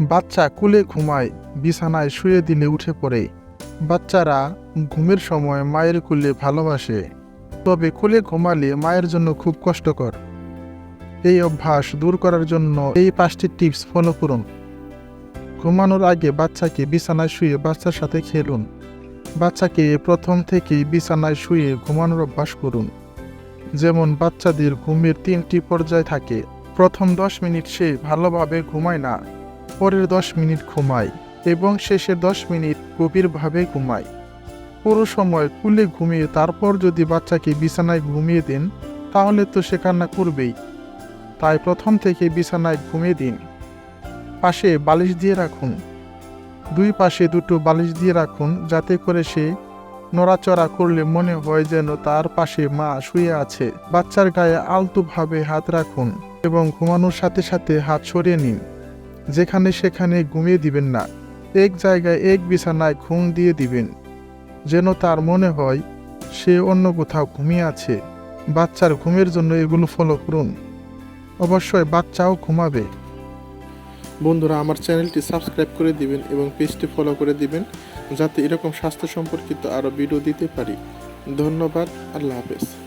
বাচ্চা কুলে ঘুমায়, বিছানায় শুয়ে দিলে উঠে পড়ে। বাচ্চারা ঘুমের সময় মায়ের কুলে ভালোবাসে, তবে কুলে ঘুমালে মায়ের জন্য খুব কষ্টকর। এই অভ্যাস দূর করার জন্য এই পাঁচটি টিপস ফলো করুন। ঘুমানোর আগে বাচ্চাকে বিছানায় শুয়ে বাচ্চার সাথে খেলুন। বাচ্চাকে প্রথম থেকেই বিছানায় শুয়ে ঘুমানোর অভ্যাস করুন। যেমন বাচ্চাদের ঘুমের তিনটি পর্যায় থাকে, প্রথম দশ মিনিট সে ভালোভাবে ঘুমায় না। পরের দশ মিনিট ঘুমায় এবং শেষের দশ মিনিট গভীরভাবে ঘুমায় পুরো সময় কুলে ঘুমিয়ে তারপর যদি বাচ্চাকে বিছানায় ঘুমিয়ে দিন, তাহলে তো সে কান্না করবেই। তাই প্রথম থেকে বিছানায় ঘুমিয়ে দিন। পাশে বালিশ দিয়ে রাখুন। দুই পাশে দুটো বালিশ দিয়ে রাখুন যাতে করে সে নড়াচড়া করলে মনে হয় যেন তার পাশে মা শুয়ে আছে। বাচ্চার গায়ে আলতোভাবে হাত রাখুন এবং ঘুমানোর সাথে সাথে হাত সরিয়ে নিন। যেখানে সেখানে ঘুমিয়ে দিবেন না। এক জায়গায় এক বিছানায় ঘুম দিয়ে দিবেন। যেন তার মনে হয়, সে অন্য কোথাও ঘুমিয়ে আছে। বাচ্চার ঘুমের জন্য এগুলো ফলো করুন। অবশ্যই বাচ্চাও ঘুমাবে। বন্ধুরা, আমার চ্যানেলটি সাবস্ক্রাইব করে দিবেন এবং পেজটি ফলো করে দিবেন, যাতে এরকম স্বাস্থ্য সম্পর্কিত আরও ভিডিও দিতে পারি। ধন্যবাদ, আল্লাহ হাফেজ।